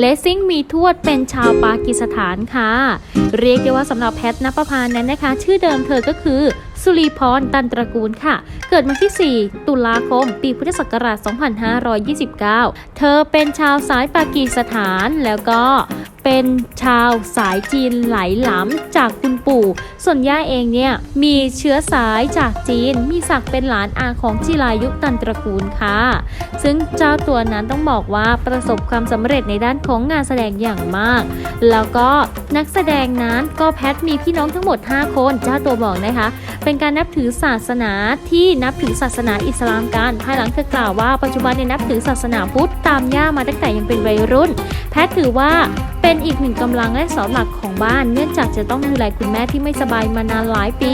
เลซิ่งมีทวดเป็นชาวปากีสถานค่ะ เรียกได้ว่าสำหรับแพทนปพานั้นนะคะ ชื่อเดิมเธอก็คือ สุรีพรตันตระกูลค่ะ เกิดวันที่ 4 ตุลาคม ปีพุทธศักราช 2529 เธอเป็นชาวสายปากีสถานแล้วก็เป็นชาวสายจีนไหลหลำจากคุณปู่ ส่วนย่าเองเนี่ยมีเชื้อสายจากจีน มีศักดิ์เป็นหลานอาของจิรายุตันตระกูลค่ะ ซึ่งเจ้าตัวนั้นต้องบอกว่าประสบความสำเร็จในด้านของงานแสดงอย่างมาก แล้วก็นักแสดงนั้นก็แพทมีพี่น้องทั้งหมด 5 คน เจ้าตัวบอกนะคะเป็นการนับถือศาสนาที่นับถือศาสนาอิสลามกันภายหลังเธอกล่าวว่าปัจจุบันในนับถือศาสนาพุทธตามย่ามาตั้งแต่ยังเป็นวัยรุ่น แพทถือว่า เป็นอีกหนึ่งกำลังและเสาหลักของบ้าน เนื่องจากจะต้องดูแลคุณแม่ที่ไม่สบายมานานหลายปี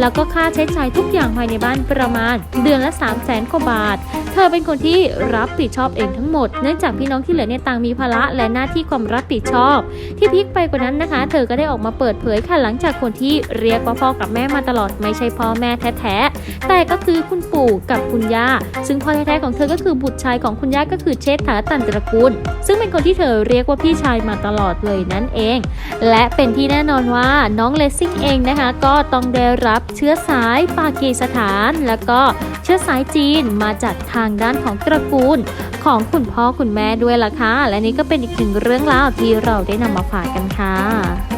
แล้วก็ค่าใช้จ่ายทุกอย่างภายในบ้านประมาณ เดือนละ 3 0 0แสนกว่าบาท เธอเป็นคนที่รับผิดชอบเองทั้งหมด เนื่องจากพี่น้องที่เหลือเนี่ยต่างมีภาระและหน้าที่ความรับผิดชอบ ที่พีคไปกว่านั้นนะคะ เธอก็ได้ออกมาเปิดเผยค่ะหลังจากคนที่เรียกว่าพ่อกับแม่มาตลอดไม่ใช่พ่อแม่แท้ๆแต่ก็คือคุณปู่กับคุณย่าซึ่งพ่อแท้ๆของเธอก็คือบุตรชายของคุณย่าก็คือเชษฐาตันตระกูลซึ่งเป็นคนที่เธอเรียกว่าพี่ชายมาตลอดเลยนั่นเอง และเป็นที่แน่นอนว่าน้องเลสซิ่งเองนะคะ ก็ต้องได้รับเชื้อสายปากีสถาน แล้วก็เชื้อสายจีนมาจากทางด้านของตระกูลของคุณพ่อคุณแม่ด้วยล่ะค่ะและนี่ก็เป็นอีกหนึ่งเรื่องราวที่เราได้นำมาฝากกันค่ะ